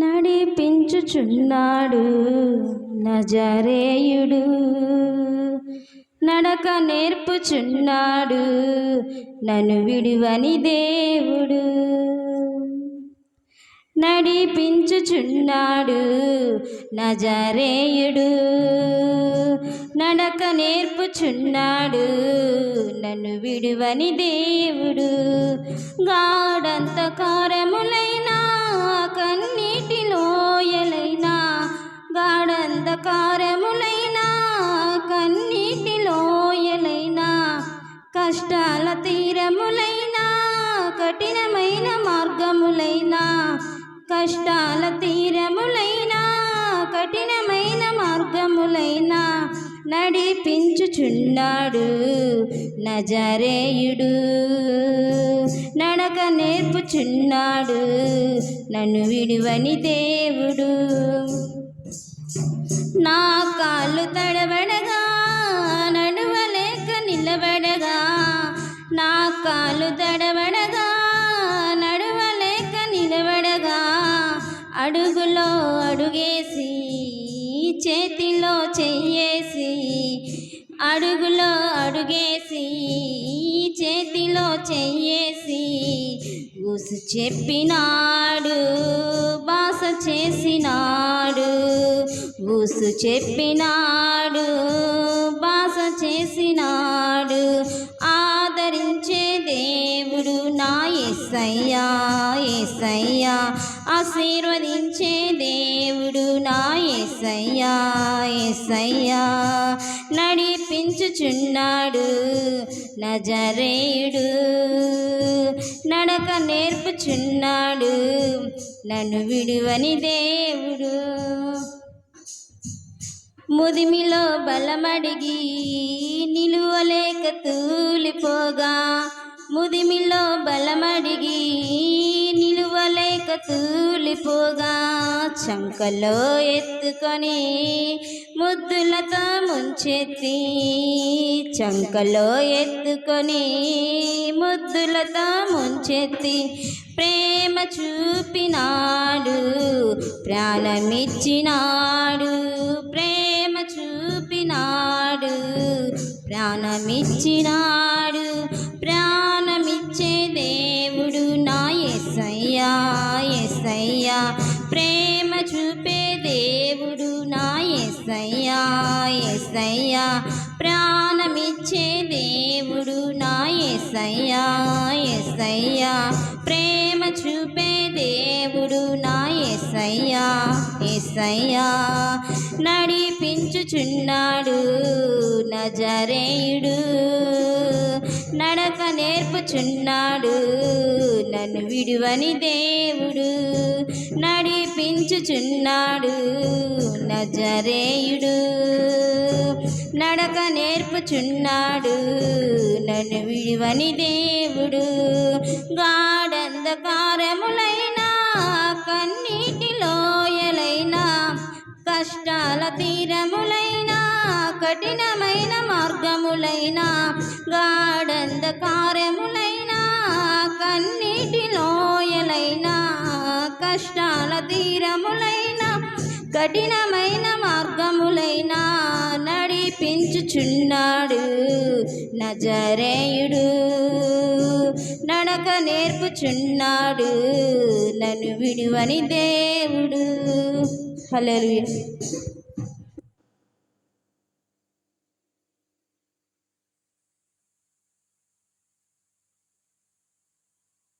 నడిపించుచున్నాడు నజరేయుడు. నడక నేర్పుచున్నాడు నన్ను విడువని దేవుడు. నడిపించుచున్నాడు నజరేయుడు. నడక నేర్పుచున్నాడు నన్ను విడువని దేవుడు. గాఢంత కారములైనా గాఢంధకారములైనా కన్నీటి లోయలైనా కష్టాల తీరములైనా కఠినమైన మార్గములైనా కష్టాల తీరములైనా కఠినమైన మార్గములైనా నడిపించుచున్నాడు నజరేయుడు. నడక నేర్పుచున్నాడు నన్ను విడువని దేవుడు. కాలు తడబడగా నడువలేక నిలబడగా అడుగులో అడుగేసి చేతిలో చెయ్యేసి అడుగులో అడుగేసి చేతిలో చెయ్యేసి గుసు చెప్పినాడు. చేసినాడు. ఊసు చెప్పినాడు బాస చేసినాడు. ఆదరించే దేవుడు ఎస్సయ్యా ఎస్సయ్యా ఆశీర్వదించే దేవుడు నా ఎస్సయ్యా ఎస్సయ్యా నడిపించుచున్నాడు నజరేయుడు నడక నేర్పుచున్నాడు నన్ను విడువని దేవుడు. ముదిమిలో బలమడిగి నిలువలేక తూలిపోగా ముదిమిలో బలమడిగి నిలువలేక తూలిపోగా చంకలో ఎత్తుకొని ముద్దులతో ముంచెత్తి చంకలో ఎత్తుకొని ముద్దులతో ముంచెత్తి ప్రేమ చూపినాడు ప్రాణమిచ్చినాడు ప్రేమ చూపినాడు ప్రాణమిచ్చినాడు ప్రాణమిచ్చే దేవుడు నా ఎస్సయ్యా ఎస్సయ్యా ప్రేమ చూపే దేవుడు నా ఎస్సయ్యా ఎస్సయ్యా ప్రాణమిచ్చే దేవుడు నా ఎస్సయ్యా ఎస్సయ్యా ప్రేమ చూపే దేవుడు నా ఎస్సయ్యా ఎస్సయ్యా నడిపించుచున్నాడు నజరేయుడు. నడక నేర్పుచున్నాడు. నన్ను విడువని దేవుడు నడిపించుచున్నాడు. నజరేయుడు నడక నేర్పుచున్నాడు. నన్ను విడువని దేవుడు గాఢంధకారములైనా కన్నీటి లోయలైనా కష్టాల తీరములైనా కఠినమైన మార్గములైనా గాఢంధకారములైనా కన్నీటి లోయలైన కష్టాల తీరములైనా కఠినమైన మార్గములైనా నడిపించుచున్నాడు నజరేయుడు. నడక నేర్పుచున్నాడు నన్ను విడువని దేవుడు. హలో